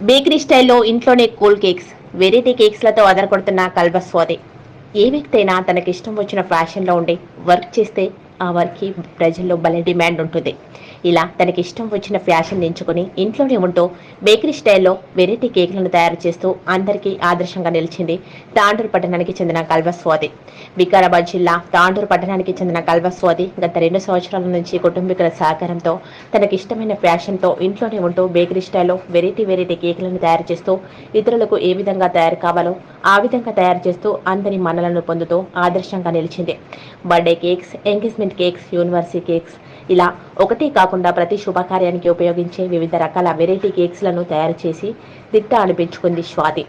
Bakery స్టైల్లో ఇంట్లోనే cool cakes variety కేక్స్లతో అదరకొడుతున్న కల్బస్వాది ఏ వ్యక్తి అయినా తనకిష్టం వచ్చిన ఫ్యాషన్లో ఉండి వర్క్ చేస్తే ఆ వర్క్కి ప్రజల్లో భలే డిమాండ్ ఉంటుంది. ఇలా తనకి ఇష్టం వచ్చిన ఫ్యాషన్ ఎంచుకొని ఇంట్లోనే ఉంటూ బేకరీ స్టైల్లో వెరైటీ కేకులను తయారు చేస్తూ అందరికీ ఆదర్శంగా నిలిచింది తాండూరు పట్టణానికి చెందిన కల్వస్వాతి వికారాబాద్ జిల్లా తాండూరు పట్టణానికి చెందిన కల్వస్వాతి గత రెండు సంవత్సరాల నుంచి కుటుంబీకుల సహకారంతో తనకి ఇష్టమైన ఫ్యాషన్తో ఇంట్లోనే ఉంటూ బేకరీ స్టైల్లో వెరైటీ వెరైటీ కేకులను తయారు చేస్తూ ఇతరులకు ఏ విధంగా తయారు కావాలో ఆ విధంగా తయారు చేస్తూ అందరి మన్నలను పొందుతూ ఆదర్శంగా నిలిచింది. Birthday cakes engagement cakes university cakes. ఇలా ఒకటి కాకుండా ప్రతి శుభకార్యానికి ఉపయోగించే వివిధ రకాల వెరైటీ కేక్స్లను తయారు చేసి దిట్ట అనిపించుకుంది స్వాతి.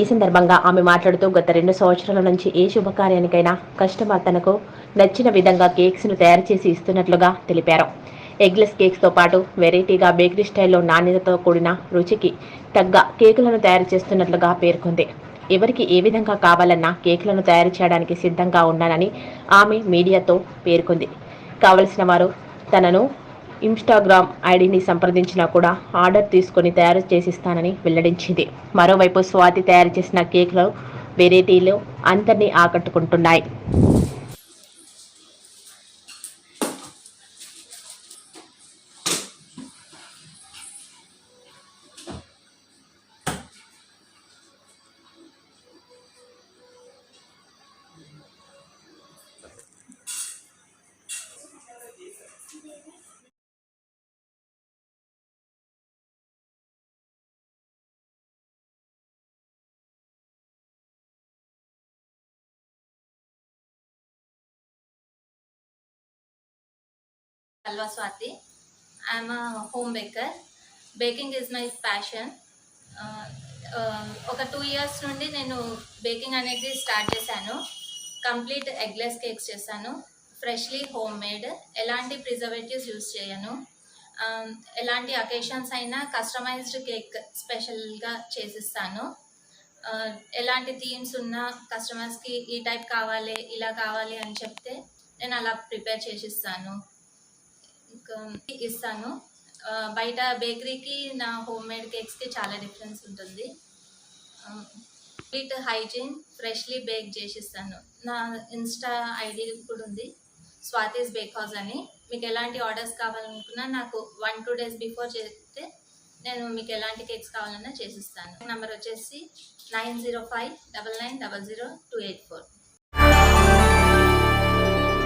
ఈ సందర్భంగా ఆమె మాట్లాడుతూ గత రెండు సంవత్సరాల నుంచి ఏ శుభకార్యానికైనా కస్టమర్ తనకు నచ్చిన విధంగా కేక్స్ను తయారు చేసి ఇస్తున్నట్లుగా తెలిపారు. ఎగ్లెస్ కేక్స్తో పాటు వెరైటీగా బేకరీ స్టైల్లో నాణ్యతతో కూడిన రుచికి తగ్గ కేకులను తయారు చేస్తున్నట్లుగా పేర్కొంది. ఎవరికి ఏ విధంగా కావాలన్నా కేకులను తయారు చేయడానికి సిద్ధంగా ఉన్నానని ఆమె మీడియాతో పేర్కొంది. కావలసిన వారు తనను ఇన్స్టాగ్రామ్ ఐడిని సంప్రదించినా కూడా ఆర్డర్ తీసుకొని తయారు చేసిస్తానని వెల్లడించింది. మరోవైపు స్వాతి తయారు చేసిన కేకులు వెరైటీలు అందరినీ ఆకట్టుకుంటున్నాయి. Alva Swati. I'm a home baker. Baking is my passion ఒక టూ ఇయర్స్ నుండి నేను బేకింగ్ అనేది స్టార్ట్ చేశాను. కంప్లీట్ ఎగ్లెస్ కేక్స్ చేశాను. ఫ్రెష్లీ హోమ్ మేడ్ ఎలాంటి ప్రిజర్వేటివ్స్ యూస్ చేయను. Um, ఎలాంటి అకేషన్స్ అయినా కస్టమైజ్డ్ కేక్ స్పెషల్గా చేసిస్తాను. Uh, ఎలాంటి థీమ్స్ ఉన్నా కస్టమర్స్కి ఈ టైప్ కావాలి ఇలా కావాలి అని చెప్తే నేను అలా ప్రిపేర్ చేసిస్తాను. ఇంకా ఇస్తాను. బయట బేకరీకి నా హోమ్ మేడ్ కేక్స్కి చాలా డిఫరెన్స్ ఉంటుంది. కంప్లీట్ హైజీన్ ఫ్రెష్లీ బేక్ చేసిస్తాను. నా ఇన్స్టా ఐడి కూడా ఉంది. స్వాతిస్ బేక్ హౌస్ అని. మీకు ఎలాంటి ఆర్డర్స్ కావాలనుకున్నా నాకు వన్ టూ డేస్ బిఫోర్ చేస్తే నేను మీకు ఎలాంటి కేక్స్ కావాలన్నా చేసిస్తాను. నెంబర్ వచ్చేసి nine zero five double nine double zero two eight four.